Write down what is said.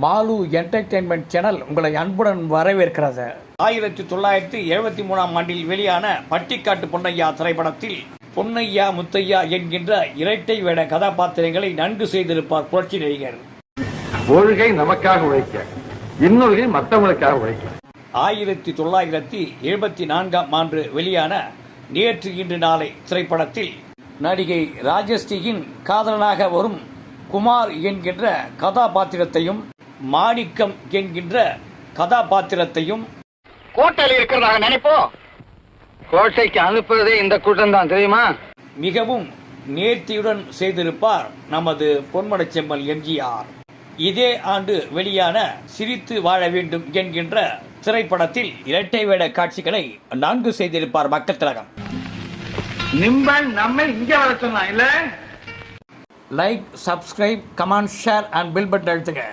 Mall entertainment channel உங்களை அன்புடன் வரவேற்கிறது. ஆயிரத்தி தொள்ளாயிரத்தி எழுபத்தி மூணாம் ஆண்டில் வெளியான பட்டிக்காட்டு பொன்னையா திரைப்படத்தில் பொன்னையா முத்தையா என்கின்ற இரட்டை வேட கதாபாத்திரங்களை நன்கு செய்திருப்பார் புரட்சி நடிகர். ஒழுகை நமக்காக உழைக்க இன்னொருகை மற்றவங்களுக்காக உழைக்க. ஆயிரத்தி தொள்ளாயிரத்தி எழுபத்தி நான்காம் ஆண்டு வெளியான நேற்று இன்று நாளை திரைப்படத்தில் நடிகை ராஜஸ்ரீயின் காதலனாக வரும் குமார் என்கின்ற கதாபாத்திரத்தையும் மாணிக்கம் என்கின்ற கதாபாத்திரத்தையும் கோட்டையில் இருக்கிறதாக நினைப்போம் கோட்டைக்கு அனுப்புறதே இந்த கூட்டம் தான் தெரியுமா? மிகவும் நேர்த்தியுடன் செய்திருப்பார் நமது பொன்மனச் செம்மல் எம்ஜிஆர். இதே ஆண்டு வெளியான சிரித்து வாழ வேண்டும் என்கின்ற திரைப்படத்தில் இரட்டை வேட காட்சிகளை நான்கு செய்திருப்பார் மக்கள் திலகம். நிம்பன் நம்ம இங்க வர சொன்னான் இல்ல? Like subscribe comment share and bell button அழுத்துங்க.